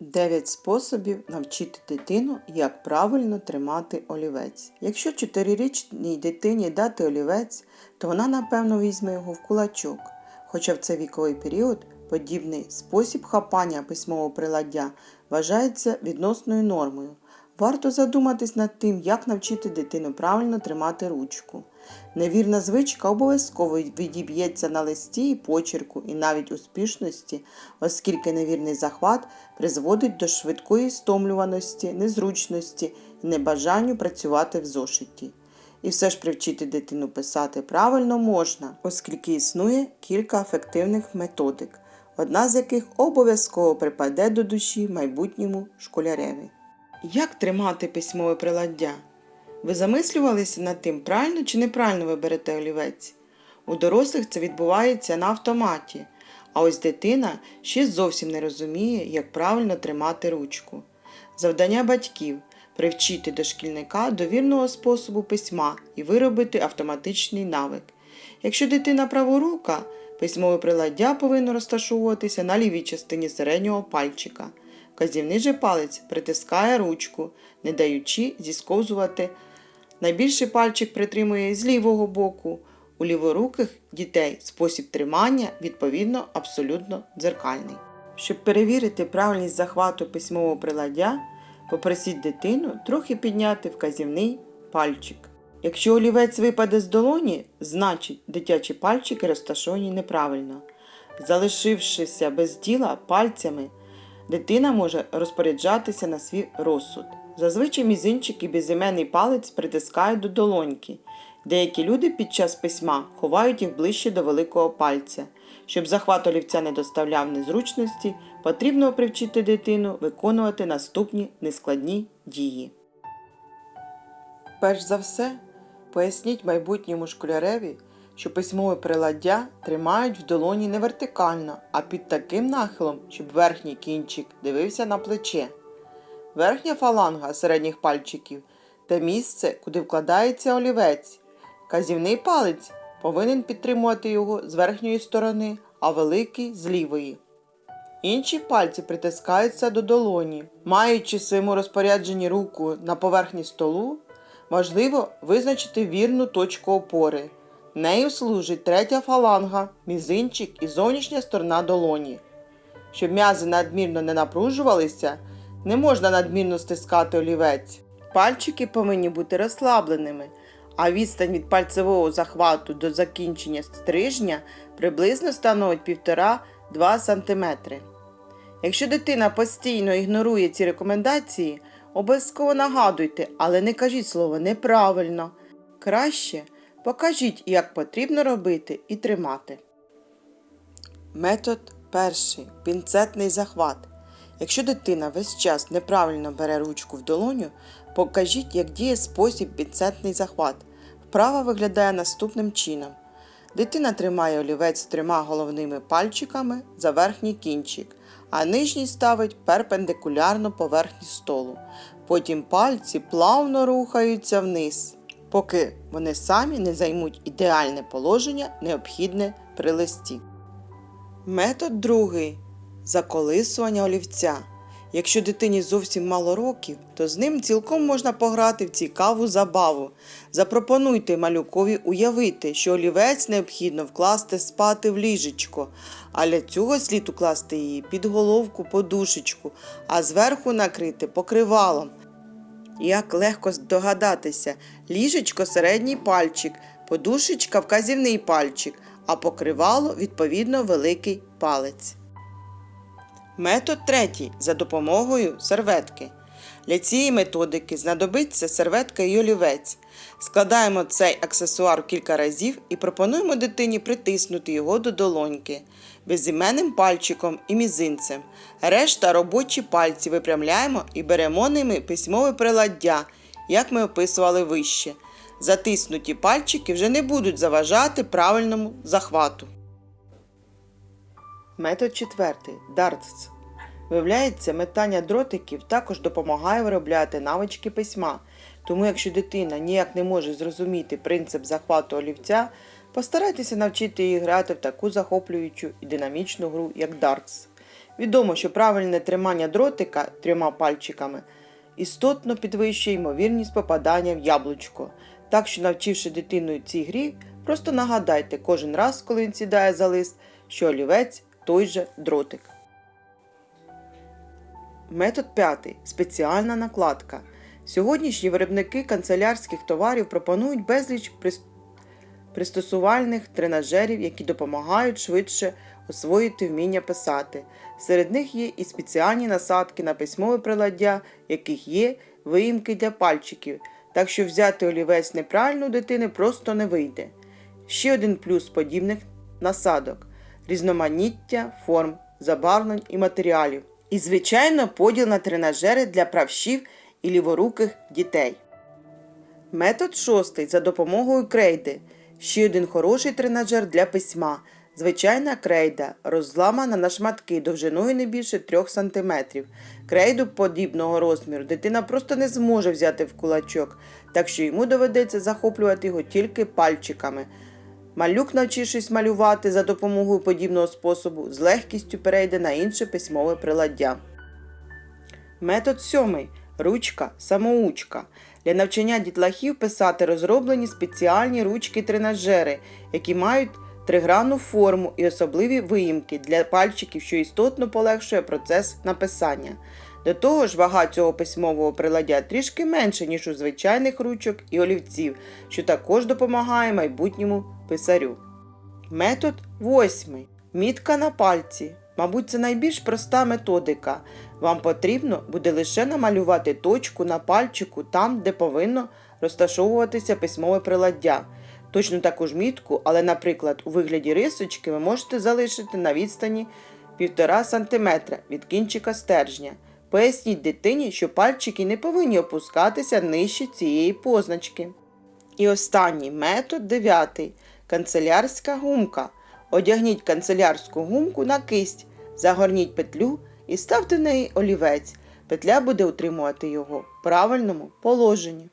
9 способів навчити дитину, як правильно тримати олівець. Якщо 4-річній дитині дати олівець, то вона напевно візьме його в кулачок. Хоча в цей віковий період подібний спосіб хапання письмового приладдя вважається відносною нормою. Варто задуматись над тим, як навчити дитину правильно тримати ручку. Невірна звичка обов'язково відіб'ється на листі і почерку, і навіть успішності, оскільки невірний захват призводить до швидкої стомлюваності, незручності і небажанню працювати в зошиті. І все ж привчити дитину писати правильно можна, оскільки існує кілька ефективних методик, одна з яких обов'язково припаде до душі майбутньому школяреві. Як тримати письмове приладдя? Ви замислювалися над тим, правильно чи неправильно ви берете олівець? У дорослих це відбувається на автоматі, а ось дитина ще зовсім не розуміє, як правильно тримати ручку. Завдання батьків привчити дошкільника до вірного способу письма і виробити автоматичний навик. Якщо дитина праворука, письмове приладдя повинно розташовуватися на лівій частині середнього пальчика. Вказівний же палець притискає ручку, не даючи зісковзувати. Найбільший пальчик притримує з лівого боку. У ліворуких дітей спосіб тримання, відповідно, абсолютно дзеркальний. Щоб перевірити правильність захвату письмового приладдя, попросіть дитину трохи підняти вказівний пальчик. Якщо олівець випаде з долоні, значить дитячі пальчики розташовані неправильно. Залишившися без діла пальцями, дитина може розпоряджатися на свій розсуд. Зазвичай мізинчик і безіменний палець притискають до долоньки. Деякі люди під час письма ховають їх ближче до великого пальця. Щоб захват олівця не доставляв незручності, потрібно привчити дитину виконувати наступні нескладні дії. Перш за все, поясніть майбутньому школяреві, що письмове приладдя тримають в долоні не вертикально, а під таким нахилом, щоб верхній кінчик дивився на плече. Верхня фаланга середніх пальчиків те місце, куди вкладається олівець. Казівний палець повинен підтримувати його з верхньої сторони, а великий з лівої. Інші пальці притискаються до долоні. Маючи в своєму розпорядженні руку на поверхні столу, важливо визначити вірну точку опори. Нею служить третя фаланга, мізинчик і зовнішня сторона долоні. Щоб м'язи надмірно не напружувалися, не можна надмірно стискати олівець. Пальчики повинні бути розслабленими, а відстань від пальцевого захвату до закінчення стрижня приблизно становить 1,5-2 см. Якщо дитина постійно ігнорує ці рекомендації, обов'язково нагадуйте, але не кажіть слово неправильно. Краще покажіть, як потрібно робити і тримати. Метод перший пінцетний захват. Якщо дитина весь час неправильно бере ручку в долоню, покажіть, як діє спосіб пінцетний захват. Вправа виглядає наступним чином. Дитина тримає олівець трьома головними пальчиками за верхній кінчик, а нижній ставить перпендикулярно поверхні столу. Потім пальці плавно рухаються вниз, поки вони самі не займуть ідеальне положення, необхідне при листі. Метод другий заколисування олівця. Якщо дитині зовсім мало років, то з ним цілком можна пограти в цікаву забаву. Запропонуйте малюкові уявити, що олівець необхідно вкласти спати в ліжечко, а для цього слід укласти її під головку подушечку, а зверху накрити покривалом. Як легко здогадатися, ліжечко середній пальчик, подушечка вказівний пальчик, а покривало відповідно великий палець. Метод третій за допомогою серветки. Для цієї методики знадобиться серветка і олівець. Складаємо цей аксесуар кілька разів і пропонуємо дитині притиснути його до долоньки безіменним пальчиком і мізинцем. Решта робочі пальці випрямляємо і беремо ними письмове приладдя, як ми описували вище. Затиснуті пальчики вже не будуть заважати правильному захвату. Метод четвертий дартс. Виявляється, метання дротиків також допомагає виробляти навички письма. Тому, якщо дитина ніяк не може зрозуміти принцип захвату олівця, постарайтеся навчити її грати в таку захоплюючу і динамічну гру, як дартс. Відомо, що правильне тримання дротика трьома пальчиками істотно підвищує ймовірність попадання в яблучко. Так що, навчивши дитину цій грі, просто нагадайте кожен раз, коли він сідає за лист, що олівець той же дротик. Метод п'ятий. Спеціальна накладка. Сьогоднішні виробники канцелярських товарів пропонують безліч прис- пристосувальних тренажерів, які допомагають швидше освоїти вміння писати. Серед них є і спеціальні насадки на письмове приладдя, яких є виїмки для пальчиків, так що взяти олівець неправильно у дитини просто не вийде. Ще один плюс подібних насадок різноманіття форм, забарвлень і матеріалів. І, звичайно, поділ на тренажери для правшів і ліворуких дітей. Метод шостий за допомогою крейди. Ще один хороший тренажер для письма. Звичайна крейда розламана на шматки довжиною не більше 3 см. Крейду подібного розміру дитина просто не зможе взяти в кулачок, так що йому доведеться захоплювати його тільки пальчиками. Малюк, навчившись малювати за допомогою подібного способу, з легкістю перейде на інше письмове приладдя. Метод сьомий. Ручка самоучка. Для навчання дітлахів писати розроблені спеціальні ручки-тренажери, які мають тригранну форму і особливі виїмки для пальчиків, що істотно полегшує процес написання. До того ж, вага цього письмового приладдя трішки менше, ніж у звичайних ручок і олівців, що також допомагає майбутньому писарю. Метод восьмий. Мітка на пальці. Мабуть, це найбільш проста методика. Вам потрібно буде лише намалювати точку на пальчику там, де повинно розташовуватися письмове приладдя. Точно таку ж мітку, але, наприклад, у вигляді рисочки ви можете залишити на відстані 1,5 см від кінчика стержня. Поясніть дитині, що пальчики не повинні опускатися нижче цієї позначки. І останній метод дев'ятий. Канцелярська гумка. Одягніть канцелярську гумку на кисть, загорніть петлю і ставте в неї олівець. Петля буде утримувати його в правильному положенні.